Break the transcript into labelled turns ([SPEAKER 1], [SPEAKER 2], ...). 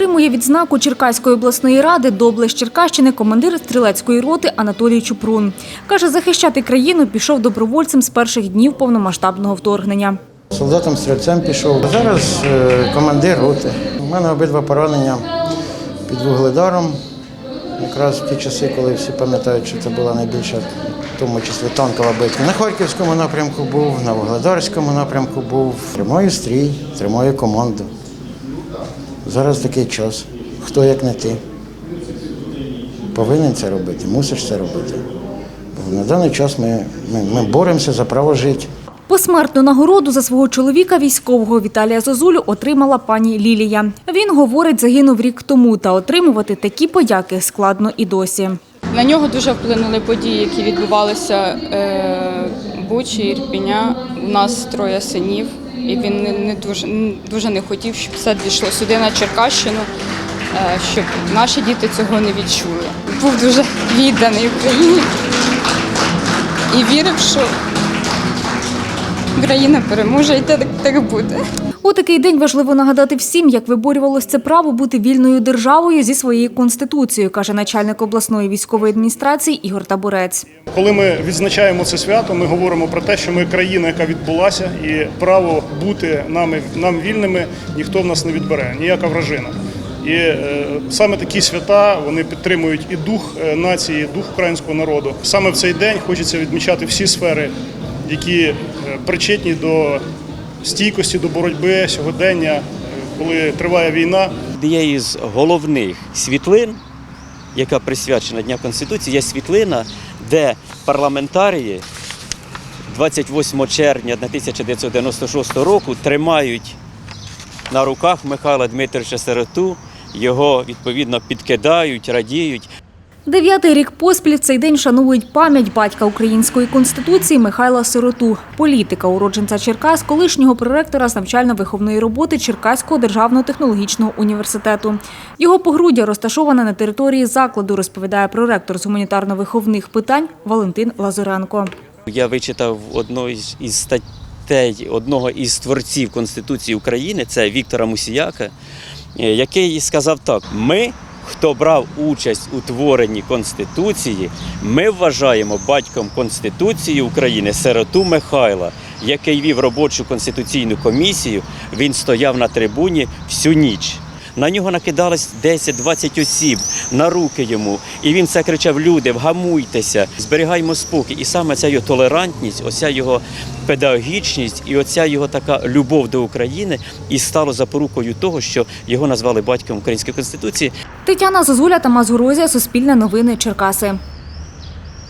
[SPEAKER 1] Отримує відзнаку Черкаської обласної ради доблесть Черкащини командир стрілецької роти Анатолій Чупрун. Каже, захищати країну пішов добровольцем з перших днів повномасштабного вторгнення.
[SPEAKER 2] Солдатом стрільцем пішов. Зараз е, командир роти. У мене обидва поранення під вугледаром. Якраз в ті часи, коли всі пам'ятають, що це була найбільша, в тому числі танкова битва. На Харківському напрямку був, на Вугледарському напрямку був. Тримаю стрій, тримаю команду. Зараз такий час. Хто як не ти. Повинен це робити, мусиш це робити. Бо на даний час ми, ми, ми боремося за право жити.
[SPEAKER 1] Посмертну нагороду за свого чоловіка військового Віталія Зозулю отримала пані Лілія. Він говорить, загинув рік тому, та отримувати такі подяки складно і досі.
[SPEAKER 3] На нього дуже вплинули події, які відбувалися е, в Бучі, Ірпіня. У нас троє синів, і він не, не дуже, дуже не хотів, щоб все дійшло сюди на Черкащину, е, щоб наші діти цього не відчули. Був дуже відданий Україні і вірив, що Україна переможе і так, так буде.
[SPEAKER 1] У такий день важливо нагадати всім, як виборювалось це право бути вільною державою зі своєю конституцією, каже начальник обласної військової адміністрації Ігор Табурець.
[SPEAKER 4] Коли ми відзначаємо це свято, ми говоримо про те, що ми країна, яка відбулася, і право бути нами нам вільними ніхто в нас не відбере, ніяка вражина. І е, саме такі свята вони підтримують і дух е, нації, дух українського народу. Саме в цей день хочеться відмічати всі сфери, які е, причетні до стійкості, до боротьби сьогодення, коли триває війна.
[SPEAKER 5] Однією з головних світлин, яка присвячена Дня Конституції, є світлина, де парламентарії 28 червня 1996 року тримають на руках Михайла Дмитровича Сироту, його відповідно підкидають, радіють.
[SPEAKER 1] Дев'ятий рік поспіль в цей день шанують пам'ять батька української конституції Михайла Сироту, політика, уродженця Черкас, колишнього проректора з навчально-виховної роботи Черкаського державного технологічного університету. Його погруддя розташоване на території закладу, розповідає проректор з гуманітарно-виховних питань Валентин Лазуренко.
[SPEAKER 5] Я вичитав одну із статей одного із творців Конституції України, це Віктора Мусіяка, е, який сказав так: ми, хто брав участь у творенні Конституції, ми вважаємо батьком Конституції України сироту Михайла, який вів робочу конституційну комісію. Він стояв на трибуні всю ніч. На нього накидалось 10-20 осіб на руки йому, і він це кричав: люди, вгамуйтеся, зберігаймо спокій. І саме ця його толерантність, оця його педагогічність і оця його така любов до України і стало запорукою того, що його назвали батьком української конституції.
[SPEAKER 1] Тетяна Зазуля та Мазурозія, Суспільне новини, Черкаси.